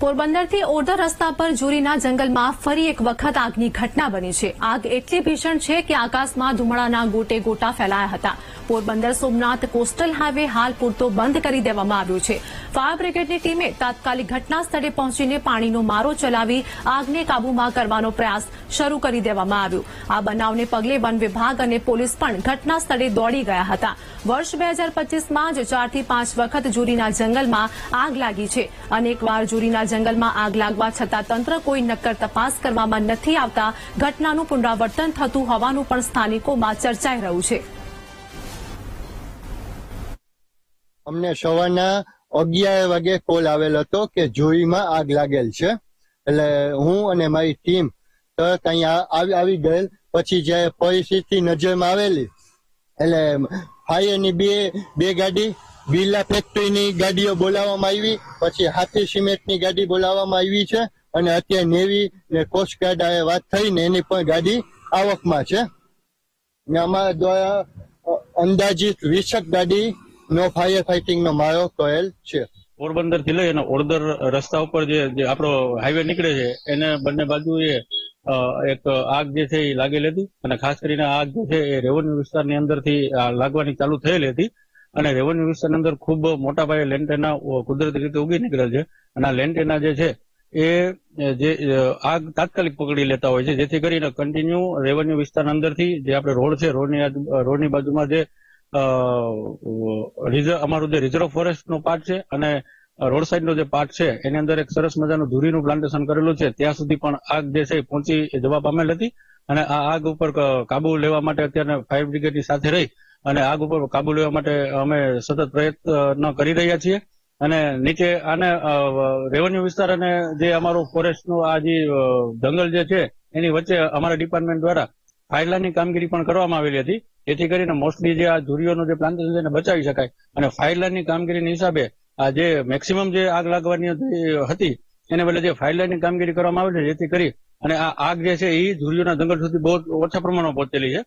પોરબંદરથી ઓરધા રસ્તા પર જુરીના જંગલમાં ફરી એક વખત આગની ઘટના બની છે. આગ એટલી ભીષણ છે કે આકાશમાં ધુમાડાના ગોટે ગોટા ફેલાયા હતા. પોરબંદર સોમનાથ કોસ્ટલ હાઈવે હાલ પૂરતો બંધ કરી દેવામાં આવ્યો છે. ફાયર બ્રિગેડની ટીમે તાત્કાલિક ઘટના સ્થળે પહોંચીને પાણીનો મારો ચલાવી આગને કાબૂમાં કરવાનો પ્રયાસ શરૂ કરી દેવામાં આવ્યો. આ બનાવને પગલે વન વિભાગ અને પોલીસ પણ ઘટના સ્થળે દોડી ગયા હતા. વર્ષ બે હજાર જ ચારથી પાંચ વખત જુરીના જંગલમાં આગ લાગી છે. અનેકવાર જુરીના જંગલમાં આગ લાગવા છતાં તંત્ર કોઈ નક્કર તપાસ કરવામાં નથી આવતા. ઘટનાનું પુનરાવર્તન થતું હોવાનું પણ સ્થાનિકોમાં ચર્ચાઈ રહ્યું છે. અમને સવારના અગિયાર વાગે કોલ આવેલ હતો કે જોઈમાં આગ લાગેલ છે. એટલે હું અને મારી ટીમ તરત અહીંયા આવી ગયેલ. પછી જયારે પરિસ્થિતિ નજરમાં આવેલી, એટલે ફાયરની બે બે ગાડી બિરલા ફેક્ટરીની ગાડીઓ બોલાવવામાં આવી, પછી હાથી સિમેન્ટની ગાડી બોલાવવામાં આવી છે. અને અત્યારે નેવી ને કોસ્ટગાર્ડ વાત થઈને એની પણ ગાડી આવકમાં છે. ને અમારા દ્વારા અંદાજિત વીસક ગાડી નો ફાયર ફાઇટિંગ નો મારો કરેલ છે. પોરબંદરથી લઈ અને ઓળદર રસ્તા ઉપર જે આપણો હાઈવે નીકળે છે, એને બંને બાજુએ એ એક આગ જે છે એ લાગેલી હતી અને ખાસ કરીને આગ જે છે એ રેવન્યુ વિસ્તારની અંદરથી લાગવાની ચાલુ થયેલી હતી અને રેવન્યુ વિસ્તારની અંદર ખૂબ મોટા પાયે લેન્ટેના કુદરતી રીતે ઉગી નીકળેલ છે અને આ લેન્ટેના જે છે એ, જે આગ તાત્કાલિક પકડી લેતા હોય છે, જેથી કરીને કન્ટિન્યુ રેવન્યુ વિસ્તારના અંદરથી જે આપણે રોડ છે, રોડની રોડની બાજુમાં જે રિઝર્વ અમારું જે રિઝર્વ ફોરેસ્ટ નો પાર્ટ છે અને રોડ સાઈડ નો જે પાર્ટ છે, એની અંદર એક સરસ મજાનું ધૂરીનું પ્લાન્ટેશન કરેલું છે. ત્યાં સુધી પણ આગ જે છે પહોંચી જવા પામેલ હતી અને આ આગ ઉપર કાબુ લેવા માટે અત્યારે ફાયર બ્રિગેડની સાથે રહી અને આગ ઉપર કાબુ લેવા માટે અમે સતત પ્રયત્ન કરી રહ્યા છીએ. અને નીચે આને રેવન્યુ વિસ્તાર અને જે અમારો ફોરેસ્ટ નો આ જે જંગલ જે છે, એની વચ્ચે અમારા ડિપાર્ટમેન્ટ દ્વારા ફાયરલાઇનની કામગીરી પણ કરવામાં આવેલી હતી. જેથી કરીને મોસ્ટલી જે આ ધુરીઓનું જે પ્લાન્ટેશન છે બચાવી શકાય. અને ફાયરલાઇનની કામગીરીની હિસાબે આ જે મેક્સિમમ જે આગ લાગવાની હતી- એને બદલે જે ફાયરલાઇનની કામગીરી કરવામાં આવેલી જેથી કરી અને આ આગ જે છે એ ધુરીઓના જંગલ સુધી બહુ ઓછા પ્રમાણમાં પહોંચેલી છે.